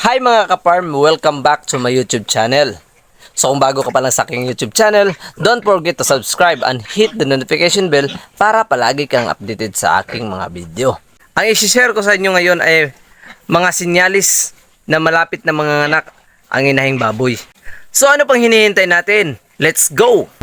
Hi mga kaparm, welcome back to my YouTube channel. So kung bago ka pa lang sa aking YouTube channel, don't forget to subscribe and hit the notification bell para palagi kang updated sa aking mga video. Ang isi-share ko sa inyo ngayon ay mga sinyalis na malapit na mga anak ang inahing baboy. So ano pang hinihintay natin? Let's go!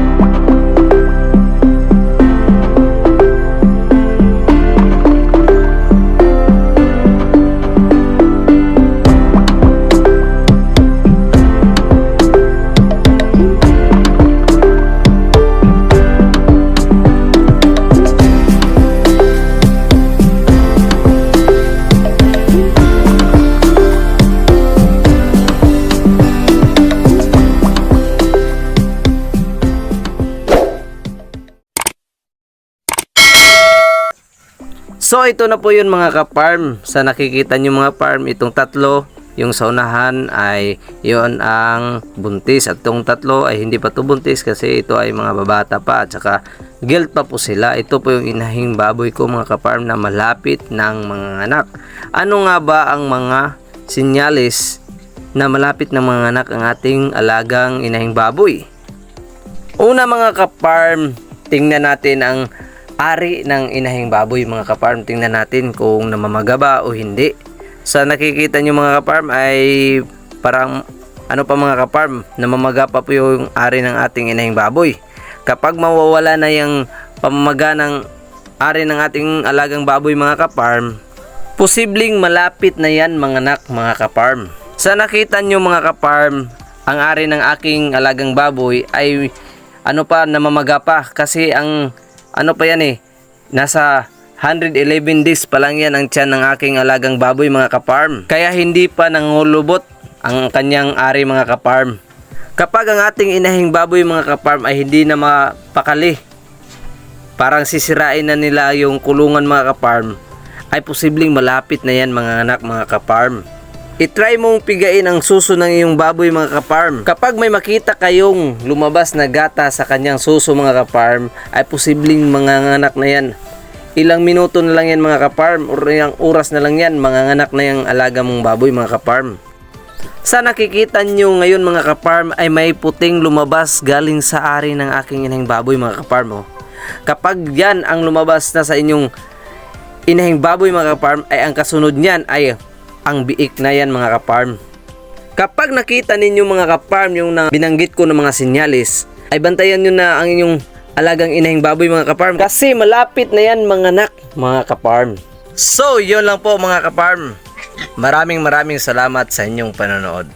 So ito na po yun mga ka-farm. Sa nakikita nyo mga farm, itong tatlo, yung sa ay yon ang buntis at itong tatlo ay hindi pa to buntis kasi ito ay mga babata pa at saka guilt pa po sila. Ito po yung inahing baboy ko mga ka-farm na malapit ng mga anak. Ano nga ba ang mga sinyalis na malapit ng mga anak ang ating alagang inahing baboy? Una mga ka-farm, tingnan natin ang ari ng inahing baboy mga ka-farm. Tingnan natin kung namamaga ba o hindi. Sa nakikita nyo mga ka-farm ay parang ano pa mga ka-farm, namamaga pa po yung ari ng ating inahing baboy. Kapag mawawala na yung pamamaga ng ari ng ating alagang baboy mga ka-farm, posibleng malapit na yan mga anak mga ka-farm. Sa nakita nyo mga ka-farm, ang ari ng aking alagang baboy ay ano pa namamaga pa kasi ang ano pa yan eh? Nasa 111 days pa lang yan ang tiyan ng aking alagang baboy mga kaparm. Kaya hindi pa nangulubot ang kanyang ari mga kaparm. Kapag ang ating inahing baboy mga kaparm ay hindi na mapakali parang sisirain na nila yung kulungan mga kaparm ay posibleng malapit na yan mga anak mga kaparm I-try mong pigain ang suso ng iyong baboy mga kaparm. Kapag may makita kayong lumabas na gata sa kanyang suso mga kaparm, ay posibleng manganganak na yan. Ilang minuto na lang yan mga kaparm, o ilang oras na lang yan, manganganak na yung alaga mong baboy mga kaparm. Sa nakikita nyo ngayon mga kaparm ay may puting lumabas galing sa ari ng aking inahing baboy mga kaparm. Oh. Kapag yan ang lumabas na sa inyong inahing baboy mga kaparm ay ang kasunod niyan ay ang biik na yan mga kaparm. Kapag nakita ninyo mga kaparm yung na binanggit ko ng mga sinyalis, ay bantayan nyo na ang inyong alagang inahing baboy mga kaparm kasi malapit na yan mga anak mga kaparm. So, yun lang po mga kaparm. Maraming maraming salamat sa inyong panonood.